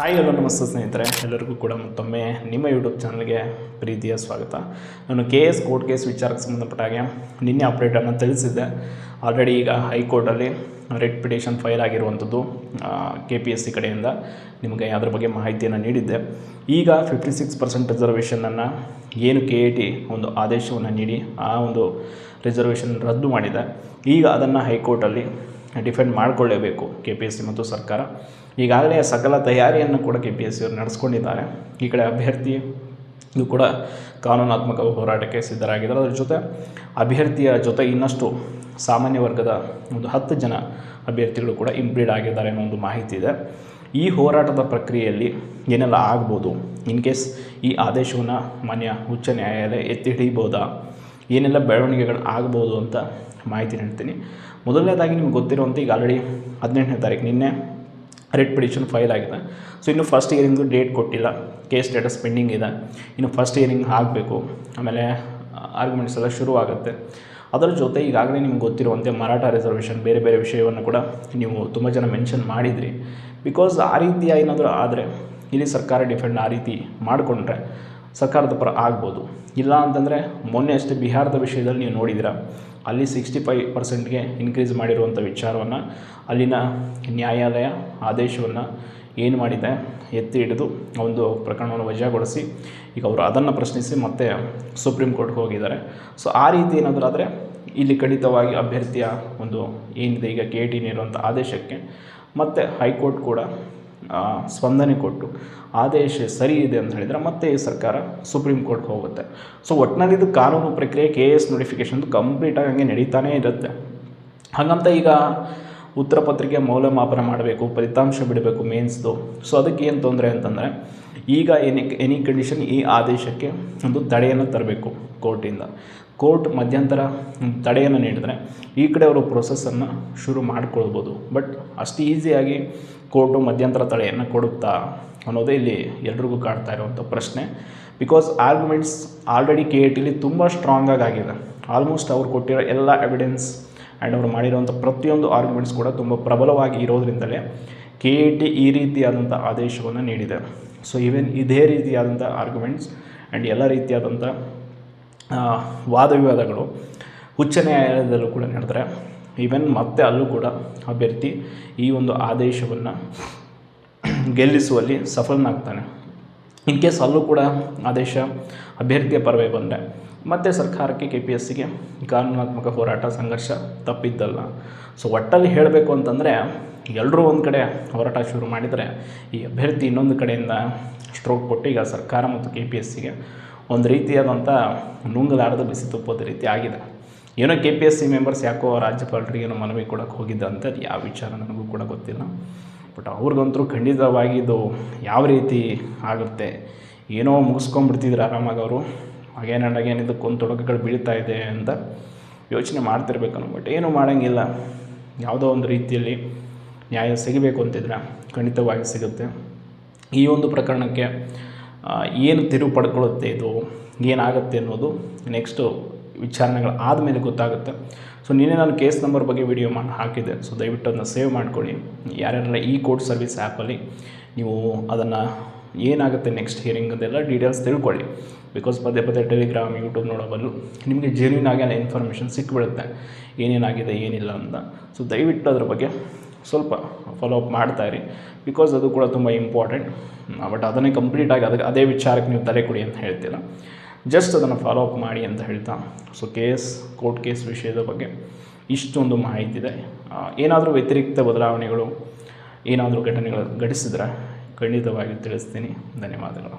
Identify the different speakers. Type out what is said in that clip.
Speaker 1: Hi hello ನಮಸ್ತೆ ಸ್ನೇಹಿತರೆ. ಎಲ್ಲರಿಗೂ ಕೂಡ ಮತ್ತೊಮ್ಮೆ ನಿಮ್ಮ ಯೂಟ್ಯೂಬ್ ಚಾನಲ್ಗೆ ಪ್ರೀತಿಯ ಸ್ವಾಗತ. ನಾನು ಕೆ ಎಸ್ ಕೋರ್ಟ್ ಕೇಸ್ ವಿಚಾರಕ್ಕೆ ಸಂಬಂಧಪಟ್ಟ ಹಾಗೆ ನಿನ್ನೆ ಅಪ್ಡೇಟನ್ನು ತಿಳಿಸಿದ್ದೆ. ಆಲ್ರೆಡಿ ಈಗ ಹೈಕೋರ್ಟಲ್ಲಿ ರೆಡ್ ಪಿಟಿಷನ್ ಫೈಲ್ ಆಗಿರುವಂಥದ್ದು ಕೆ ಪಿ ಎಸ್ ಸಿ ಕಡೆಯಿಂದ ನಿಮಗೆ ಅದ್ರ ಬಗ್ಗೆ ಮಾಹಿತಿಯನ್ನು ನೀಡಿದ್ದೆ. ಈಗ ಫಿಫ್ಟಿ ಸಿಕ್ಸ್ ಪರ್ಸೆಂಟ್ ರಿಸರ್ವೇಷನನ್ನು ಏನು ಕೆ ಎ ಟಿ ಒಂದು ಆದೇಶವನ್ನು ನೀಡಿ ಆ ಒಂದು ರಿಸರ್ವೇಷನ್ ರದ್ದು ಮಾಡಿದೆ. ಈಗ ಅದನ್ನು ಹೈಕೋರ್ಟಲ್ಲಿ ಡಿಫೆಂಡ್ ಮಾಡಿಕೊಳ್ಳೇಬೇಕು ಕೆ ಪಿ ಎಸ್ ಸಿ ಮತ್ತು ಸರ್ಕಾರ. ಈಗಾಗಲೇ ಸಕಲ ತಯಾರಿಯನ್ನು ಕೂಡ ಕೆ ಪಿ ಎಸ್ ಸಿಯವರು ನಡೆಸ್ಕೊಂಡಿದ್ದಾರೆ. ಈ ಕಡೆ ಅಭ್ಯರ್ಥಿ ಇದು ಕೂಡ ಕಾನೂನಾತ್ಮಕ ಹೋರಾಟಕ್ಕೆ ಸಿದ್ಧರಾಗಿದ್ದಾರೆ. ಅದರ ಜೊತೆ ಅಭ್ಯರ್ಥಿಯ ಜೊತೆ ಇನ್ನಷ್ಟು ಸಾಮಾನ್ಯ ವರ್ಗದ ಒಂದು ಹತ್ತು ಜನ ಅಭ್ಯರ್ಥಿಗಳು ಕೂಡ ಇಂಪ್ಲೀಡ್ ಆಗಿದ್ದಾರೆ ಅನ್ನೋ ಒಂದು ಮಾಹಿತಿ ಇದೆ. ಈ ಹೋರಾಟದ ಪ್ರಕ್ರಿಯೆಯಲ್ಲಿ ಏನೆಲ್ಲ ಆಗ್ಬೋದು? ಇನ್ ಕೇಸ್ ಈ ಆದೇಶವನ್ನು ಮಾನ್ಯ ಉಚ್ಚ ನ್ಯಾಯಾಲಯ ಎತ್ತಿ ಹಿಡಿಬೋದಾ ಏನೆಲ್ಲ ಬೆಳವಣಿಗೆಗಳು ಆಗ್ಬೋದು ಅಂತ ಮಾಹಿತಿ ನೀಡ್ತೀನಿ. ಮೊದಲನೇದಾಗಿ ನಿಮ್ಗೆ ಗೊತ್ತಿರುವಂತೆ ಈಗ ಆಲ್ರೆಡಿ ಹದಿನೆಂಟನೇ ತಾರೀಕು ನಿನ್ನೆ ರೆಡ್ ಪಿಟಿಷನ್ ಫೈಲ್ ಆಗಿದೆ. ಸೊ ಇನ್ನು ಫಸ್ಟ್ ಇಯರಿಂಗು ಡೇಟ್ ಕೊಟ್ಟಿಲ್ಲ. ಕೇಸ್ ಸ್ಟೇಟಸ್ ಪೆಂಡಿಂಗ್ ಇದೆ. ಇನ್ನು ಫಸ್ಟ್ ಇಯರಿಂಗ್ ಆಗಬೇಕು. ಆಮೇಲೆ ಆರ್ಗ್ಯುಮೆಂಟ್ಸ್ ಎಲ್ಲ ಶುರು ಆಗುತ್ತೆ ಅದರ ಜೊತೆ ಈಗಾಗಲೇ ನಿಮ್ಗೆ ಗೊತ್ತಿರುವಂತೆ ಮರಾಠ ರಿಸರ್ವೇಷನ್ ಬೇರೆ ಬೇರೆ ವಿಷಯವನ್ನು ಕೂಡ ನೀವು ತುಂಬ ಜನ ಮೆನ್ಷನ್ ಮಾಡಿದ್ರಿ. ಬಿಕಾಸ್ ಆ ರೀತಿಯ ಏನಾದರೂ ಆದರೆ, ಇಲ್ಲಿ ಸರ್ಕಾರ ಡಿಫೆಂಡ್ ಆ ರೀತಿ ಮಾಡಿಕೊಂಡ್ರೆ ಸರ್ಕಾರದ ಪರ ಆಗ್ಬೋದು. ಇಲ್ಲ ಅಂತಂದರೆ ಮೊನ್ನೆ ಅಷ್ಟೇ ಬಿಹಾರದ ವಿಷಯದಲ್ಲಿ ನೀವು ನೋಡಿದಿರ ಅಲ್ಲಿ ಸಿಕ್ಸ್ಟಿ ಫೈವ್ ಪರ್ಸೆಂಟ್ಗೆ ಇನ್ಕ್ರೀಸ್ ಮಾಡಿರುವಂಥ ವಿಚಾರವನ್ನು, ಅಲ್ಲಿನ ನ್ಯಾಯಾಲಯ ಆದೇಶವನ್ನು ಏನು ಮಾಡಿದೆ, ಎತ್ತಿ ಹಿಡಿದು ಒಂದು ಪ್ರಕರಣವನ್ನು ವಜಾಗೊಳಿಸಿ, ಈಗ ಅವರು ಅದನ್ನು ಪ್ರಶ್ನಿಸಿ ಮತ್ತೆ ಸುಪ್ರೀಂ ಕೋರ್ಟ್ಗೆ ಹೋಗಿದ್ದಾರೆ. ಸೊ ಆ ರೀತಿ ಏನಾದರೂ ಆದರೆ ಇಲ್ಲಿ ಖಂಡಿತವಾಗಿ ಅಭ್ಯರ್ಥಿಯ ಒಂದು ಏನಿದೆ, ಈಗ ಕೆ ಟಿ ನೀಡುವಂಥ ಆದೇಶಕ್ಕೆ ಮತ್ತು ಹೈಕೋರ್ಟ್ ಕೂಡ ಸ್ಪಂದನೆ ಕೊಟ್ಟು ಆದೇಶ ಸರಿ ಇದೆ ಅಂತ ಹೇಳಿದರೆ ಮತ್ತೆ ಈ ಸರ್ಕಾರ ಸುಪ್ರೀಂ ಕೋರ್ಟ್ಗೆ ಹೋಗುತ್ತೆ. ಸೊ ಒಟ್ಟಿನಲ್ಲಿ ಇದು ಕಾನೂನು ಪ್ರಕ್ರಿಯೆ ಕೆ ಎಸ್ ನೋಟಿಫಿಕೇಷನ್ದು ಕಂಪ್ಲೀಟಾಗಿ ಹಂಗೆ ನಡೀತಾನೇ ಇರುತ್ತೆ. ಹಾಗಂತ ಈಗ ಉತ್ತರ ಪತ್ರಿಕೆ ಮೌಲ್ಯಮಾಪನ ಮಾಡಬೇಕು, ಫಲಿತಾಂಶ ಬಿಡಬೇಕು ಮೇನ್ಸ್ದು ಸೊ ಅದಕ್ಕೆ ಏನು ತೊಂದರೆ ಅಂತಂದರೆ, ಈಗ ಎನಿ ಎನಿ ಕಂಡೀಷನ್ ಈ ಆದೇಶಕ್ಕೆ ಒಂದು ತಡೆಯನ್ನು ತರಬೇಕು ಕೋರ್ಟಿಂದ. ಕೋರ್ಟ್ ಮಧ್ಯಂತರ ತಡೆಯನ್ನು ನೀಡಿದರೆ ಈ ಕಡೆ ಅವರು ಪ್ರೊಸೆಸನ್ನು ಶುರು ಮಾಡಿಕೊಳ್ಬೋದು. ಬಟ್ ಅಷ್ಟು ಈಸಿಯಾಗಿ ಕೋರ್ಟು ಮಧ್ಯಂತರ ತಡೆಯನ್ನು ಕೊಡುತ್ತಾ ಅನ್ನೋದೇ ಇಲ್ಲಿ ಎಲ್ರಿಗೂ ಕಾಡ್ತಾ ಇರುವಂಥ ಪ್ರಶ್ನೆ. Because arguments already K A ಟಿಲಿ ತುಂಬ ಸ್ಟ್ರಾಂಗಾಗಿ ಆಗಿದೆ. ಆಲ್ಮೋಸ್ಟ್ ಅವ್ರು ಕೊಟ್ಟಿರೋ ಎಲ್ಲ ಎವಿಡೆನ್ಸ್ ಆ್ಯಂಡ್ ಅವರು ಮಾಡಿರುವಂಥ ಪ್ರತಿಯೊಂದು ಆರ್ಗ್ಯುಮೆಂಟ್ಸ್ ಕೂಡ ತುಂಬ ಪ್ರಬಲವಾಗಿ ಇರೋದ್ರಿಂದಲೇ ಕೆ ಎ ಟಿ ಈ ರೀತಿಯಾದಂಥ ಆದೇಶವನ್ನು ನೀಡಿದೆ. ಸೊ ಈವನ್ ಇದೇ ರೀತಿಯಾದಂಥ ಆರ್ಗ್ಯುಮೆಂಟ್ಸ್ ಆ್ಯಂಡ್ ಎಲ್ಲ ರೀತಿಯಾದಂಥ ವಾದ ವಿವಾದಗಳು ಉಚ್ಚ ನ್ಯಾಯಾಲಯದಲ್ಲೂ ಕೂಡ ನಡೆದರೆ. ಈವನ್ ಮತ್ತೆ ಅಲ್ಲೂ ಕೂಡ ಅಭ್ಯರ್ಥಿ ಈ ಒಂದು ಆದೇಶವನ್ನು ಗೆಲ್ಲಿಸುವಲ್ಲಿ ಸಫಲನಾಗ್ತಾನೆ. ಇನ್ ಕೇಸ್ ಅಲ್ಲೂ ಕೂಡ ಆದೇಶ ಅಭ್ಯರ್ಥಿಯ ಪರವೇ ಬಂದರೆ, ಮತ್ತೆ ಸರ್ಕಾರಕ್ಕೆ ಕೆ ಪಿ ಎಸ್ ಸಿಗೆ ಕಾನೂನಾತ್ಮಕ ಹೋರಾಟ, ಸಂಘರ್ಷ ತಪ್ಪಿದ್ದಲ್ಲ. ಸೊ ಒಟ್ಟಲ್ಲಿ ಹೇಳಬೇಕು ಅಂತಂದರೆ ಎಲ್ಲರೂ ಒಂದು ಕಡೆ ಹೋರಾಟ ಶುರು ಮಾಡಿದರೆ, ಈ ಅಭ್ಯರ್ಥಿ ಇನ್ನೊಂದು ಕಡೆಯಿಂದ ಸ್ಟ್ರೋಕ್ ಕೊಟ್ಟು ಈಗ ಸರ್ಕಾರ ಮತ್ತು ಕೆ ಪಿ ಎಸ್ ಸಿಗೆ ಒಂದು ರೀತಿಯಾದಂಥ ನುಂಗಲಾರದ ಬಿಸಿ ತುಪ್ಪದ ರೀತಿ ಆಗಿದೆ. ಏನೋ K P S C members ಯಾಕೋ ರಾಜ್ಯಪಾಲರಿಗೆ ಏನೋ ಮನವಿ ಕೊಡೋಕೆ ಹೋಗಿದ್ದ ಅಂತ ಯಾವ ವಿಚಾರ ನನಗೂ ಕೂಡ ಗೊತ್ತಿಲ್ಲ. ಬಟ್ ಅವ್ರಿಗಂತರೂ ಖಂಡಿತವಾಗಿ ಇದು ಯಾವ ರೀತಿ ಆಗುತ್ತೆ, ಏನೋ ಮುಗಿಸ್ಕೊಂಡ್ಬಿಡ್ತಿದ್ರು ಆರಾಮಾಗಿ ಅವರು ಅಗೇನ್ ಆ್ಯಂಡ್ ಅಗೇನ್ ಬೀಳ್ತಾ ಇದೆ ಅಂತ ಯೋಚನೆ ಮಾಡ್ತಿರ್ಬೇಕನ್ನು ಬಟ್ ಏನೂ ಮಾಡೋಂಗಿಲ್ಲ. ಯಾವುದೋ ಒಂದು ರೀತಿಯಲ್ಲಿ ನ್ಯಾಯ ಸಿಗಬೇಕು ಅಂತಿದ್ರೆ ಖಂಡಿತವಾಗಿ ಸಿಗುತ್ತೆ. ಈ ಒಂದು ಪ್ರಕರಣಕ್ಕೆ ಏನು ತಿರುವು ಪಡ್ಕೊಳ್ಳುತ್ತೆ ಇದು? ಏನಾಗುತ್ತೆ ಅನ್ನೋದು ನೆಕ್ಸ್ಟು ವಿಚಾರಣೆಗಳು ಆದಮೇಲೆ ಗೊತ್ತಾಗುತ್ತೆ. ಸೊ ನಿನ್ನೆ ನಾನು ಕೇಸ್ ನಂಬರ್ ಬಗ್ಗೆ ವಿಡಿಯೋ ಮಾಡಿ ಹಾಕಿದ್ದೆ. ಸೊ ದಯವಿಟ್ಟು ಅದನ್ನ ಸೇವ್ ಮಾಡ್ಕೊಳ್ಳಿ. ಯಾರ್ಯಾರ ಈ ಕೋರ್ಟ್ ಸರ್ವಿಸ್ ಆ್ಯಪಲ್ಲಿ ನೀವು ಅದನ್ನು ಏನಾಗುತ್ತೆ ನೆಕ್ಸ್ಟ್ ಹಿಯರಿಂಗ್ ಅದೆಲ್ಲ ಡೀಟೇಲ್ಸ್ ತಿಳ್ಕೊಳ್ಳಿ. ಬಿಕಾಸ್ ಪದೇ ಪದೇ ಟೆಲಿಗ್ರಾಮ್ ಯೂಟ್ಯೂಬ್ ನೋಡೋಬಲ್ಲು ನಿಮಗೆ ಜೆನ್ಯೂನ್ ಆಗಿ ಅಲ್ಲ ಇನ್ಫಾರ್ಮೇಷನ್ ಸಿಕ್ಬಿಡುತ್ತೆ. ಏನೇನಾಗಿದೆ, ಏನಿಲ್ಲ ಅಂತ. ಸೊ ದಯವಿಟ್ಟು ಅದ್ರ ಬಗ್ಗೆ ಸ್ವಲ್ಪ ಫಾಲೋ ಅಪ್ ಮಾಡ್ತಾ ಇರಿ. ಬಿಕಾಸ್ ಅದು ಕೂಡ ತುಂಬ ಇಂಪಾರ್ಟೆಂಟ್ ಬಟ್ ಅದನ್ನೇ ಕಂಪ್ಲೀಟಾಗಿ ಅದಕ್ಕೆ ಅದೇ ವಿಚಾರಕ್ಕೆ ನೀವು ತಲೆ ಕೊಡಿ ಅಂತ ಹೇಳ್ತಿಲ್ಲ. ಜಸ್ಟ್ ಅದನ್ನು ಫಾಲೋ ಅಪ್ ಮಾಡಿ ಅಂತ ಹೇಳ್ತಾ. ಸೊ ಕೇಸ್ ಕೋರ್ಟ್ ಕೇಸ್ ವಿಷಯದ ಬಗ್ಗೆ ಇಷ್ಟೊಂದು ಮಾಹಿತಿ ಇದೆ. ಏನಾದರೂ ವ್ಯತಿರಿಕ್ತ ಬದಲಾವಣೆಗಳು ಏನಾದರೂ ಘಟನೆಗಳು ಘಟಿಸಿದ್ರೆ ಖಂಡಿತವಾಗಿ ತಿಳಿಸ್ತೀನಿ. ಧನ್ಯವಾದಗಳು.